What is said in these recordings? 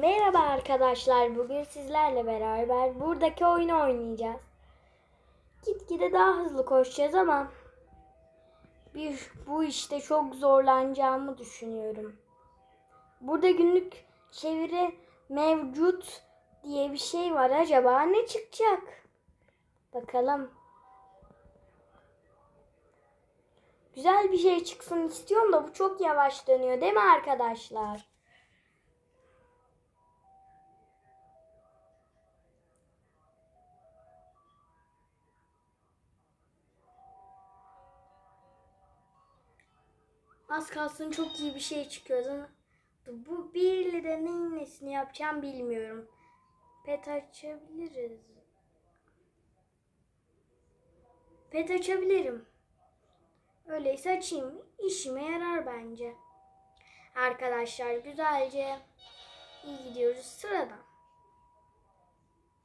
Merhaba arkadaşlar. Bugün sizlerle beraber buradaki oyunu oynayacağız. Gitgide daha hızlı koşacağız ama bir bu işte çok zorlanacağımı düşünüyorum. Burada günlük çeviri mevcut diye bir şey var. Acaba ne çıkacak? Bakalım. Güzel bir şey çıksın istiyorum da bu çok yavaş dönüyor değil mi arkadaşlar? Az kalsın çok iyi bir şey çıkıyordu. Bu bir de neyin nesini yapacağım bilmiyorum. Pet açabiliriz. Pet açabilirim. Öyleyse açayım. İşime yarar bence. Arkadaşlar güzelce iyi gidiyoruz. Sıradan.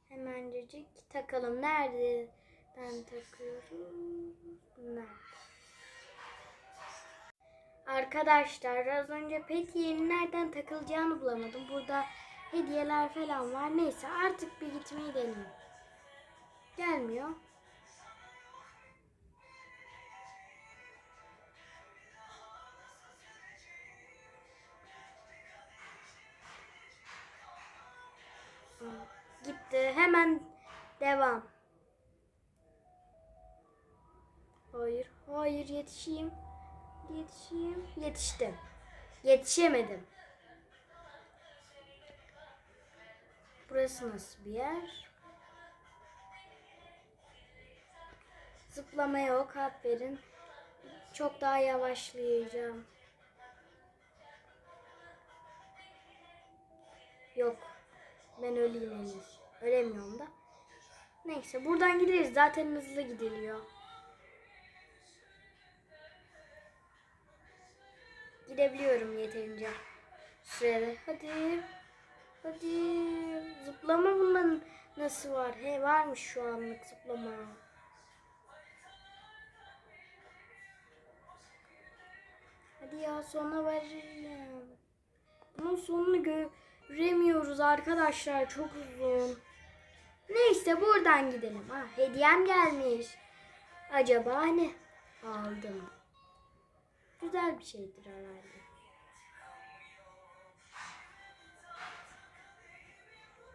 Hemencecik takalım. Nerede ben takıyorum? Nerede? Arkadaşlar az önce pet yerinin nereden takılacağını bulamadım. Burada hediyeler falan var. Neyse artık bir gitmeyi deneyeyim. Gelmiyor. Gitti. Hemen devam. Hayır, hayır yetişeyim. Yetişeyim. Yetiştim. Yetişemedim. Burası nasıl bir yer? Zıplama yok. Aferin. Çok daha yavaşlayacağım. Yok. Ben öleyim henüz. Ölemiyorum da. Neyse buradan gideriz. Zaten hızlı gidiliyor. Gidebiliyorum yeterince sürede. Hadi. Hadi. Zıplama bunların nasıl var? He varmış şu anlık zıplama. Hadi ya sona varırım. Bunun sonunu göremiyoruz arkadaşlar. Çok uzun. Neyse buradan gidelim. Ha, hediyem gelmiş. Acaba ne? Aldım. Güzel bir şeydir herhalde.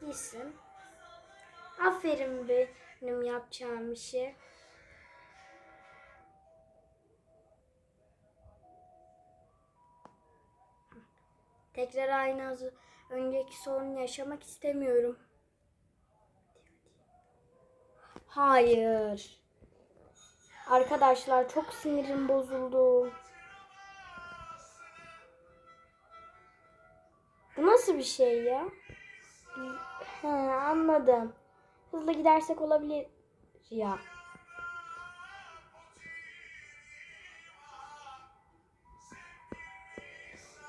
Gitsin. Aferin benim yapacağım işe. Tekrar aynı az önceki sorunu yaşamak istemiyorum. Hayır. Arkadaşlar çok sinirim bozuldu. Nasıl bir şey ya? He, anladım. Hızlı gidersek olabilir ya.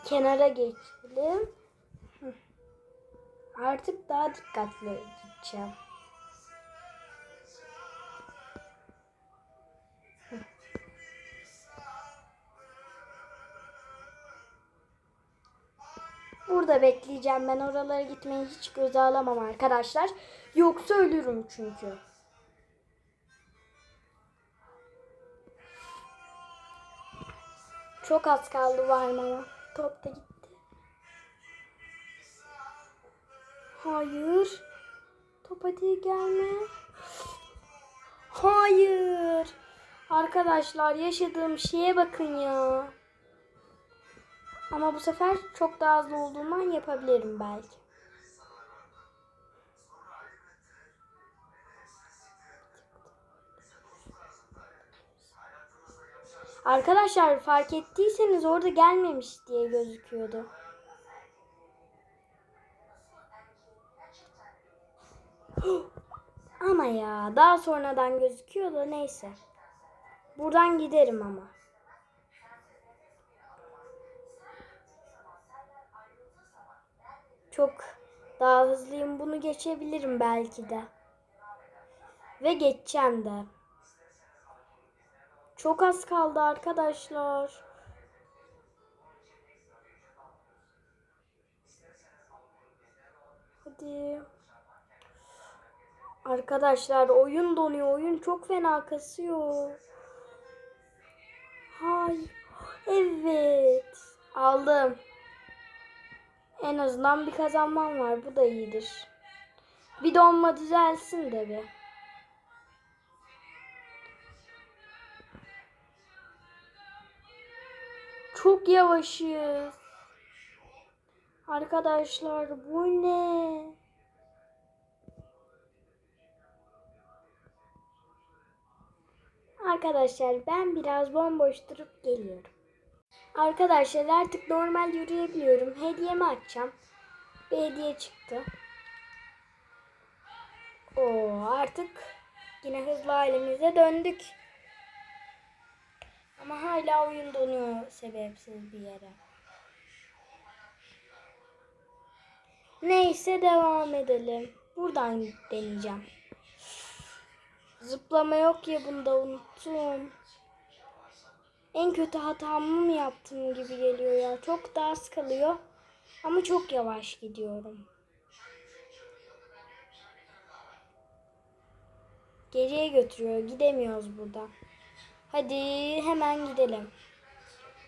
Kenara geçelim. Artık daha dikkatli gideceğim. Burada bekleyeceğim. Ben oralara gitmeyi hiç göze alamam arkadaşlar. Yoksa ölürüm çünkü. Çok az kaldı varmama. Top da gitti. Hayır. Top hadi gelme. Hayır. Arkadaşlar yaşadığım şeye bakın ya. Ama bu sefer çok daha hızlı olduğumdan yapabilirim belki. Arkadaşlar fark ettiyseniz orada gelmemiş diye gözüküyordu. Ama ya daha sonradan gözüküyor da neyse. Buradan giderim ama. Çok daha hızlıyım. Bunu geçebilirim belki de. Ve geçeceğim de. Çok az kaldı arkadaşlar. hadi. Arkadaşlar oyun donuyor. Oyun çok fena kasıyor. Hay. Evet. Aldım. En azından bir kazanmam var. Bu da iyidir. Bir donma düzelsin de bir. Çok yavaşız. Arkadaşlar bu ne? Arkadaşlar ben biraz bomboş durup geliyorum. Arkadaşlar artık normal yürüyebiliyorum. Hediyemi açacağım. Bir hediye çıktı. Oo artık yine hızlı halimize döndük. Ama hala oyun donuyor sebepsiz bir yere. Neyse devam edelim. Buradan deneyeceğim. Zıplama yok ya bunda unuttum. En kötü hatamı mı yaptım gibi geliyor ya. Çok da az kalıyor. Ama çok yavaş gidiyorum. Geriye götürüyor. Gidemiyoruz buradan. Hadi hemen gidelim.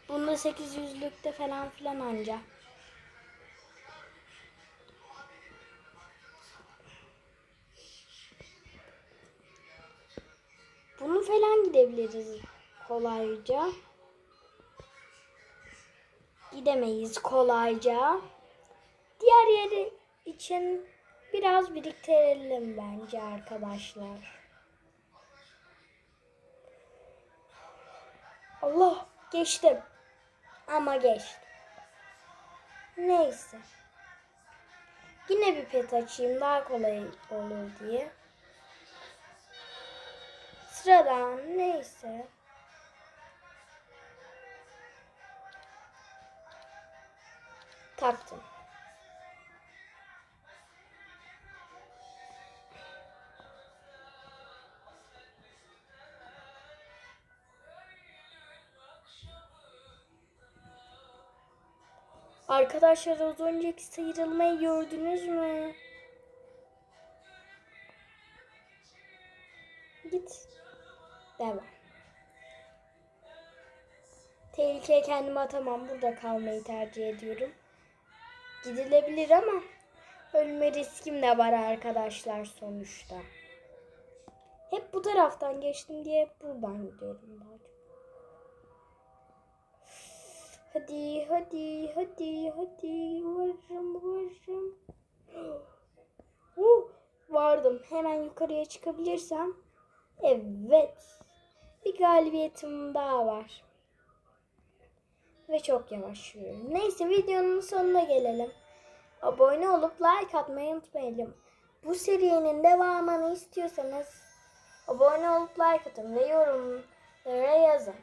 Bunda 800'lükte falan filan anca. Bunu falan gidebiliriz kolayca. Gidemeyiz kolayca. Diğer yeri için biraz biriktirelim bence arkadaşlar. Allah geçtim. Ama geçtim. Neyse. Yine bir pet açayım daha kolay olur diye. Sıradan neyse. Taktım. Arkadaşlar az önceki sıyrılmayı gördünüz mü? Git. Devam. Tehlikeye kendimi atamam. Burada kalmayı tercih ediyorum. Gidilebilir ama ölme riskim de var arkadaşlar sonuçta. Hep bu taraftan geçtim diye buradan gidiyorum daha. Hadi hadi hadi hadi varım varım. Uh, vardım. Hemen yukarıya çıkabilirsem. Evet. Bir galibiyetim daha var. Ve çok yavaş yürüyorum. Neyse videonun sonuna gelelim. Abone olup like atmayı unutmayalım. Bu serinin devamını istiyorsanız abone olup like atın ve yorumlara yazın.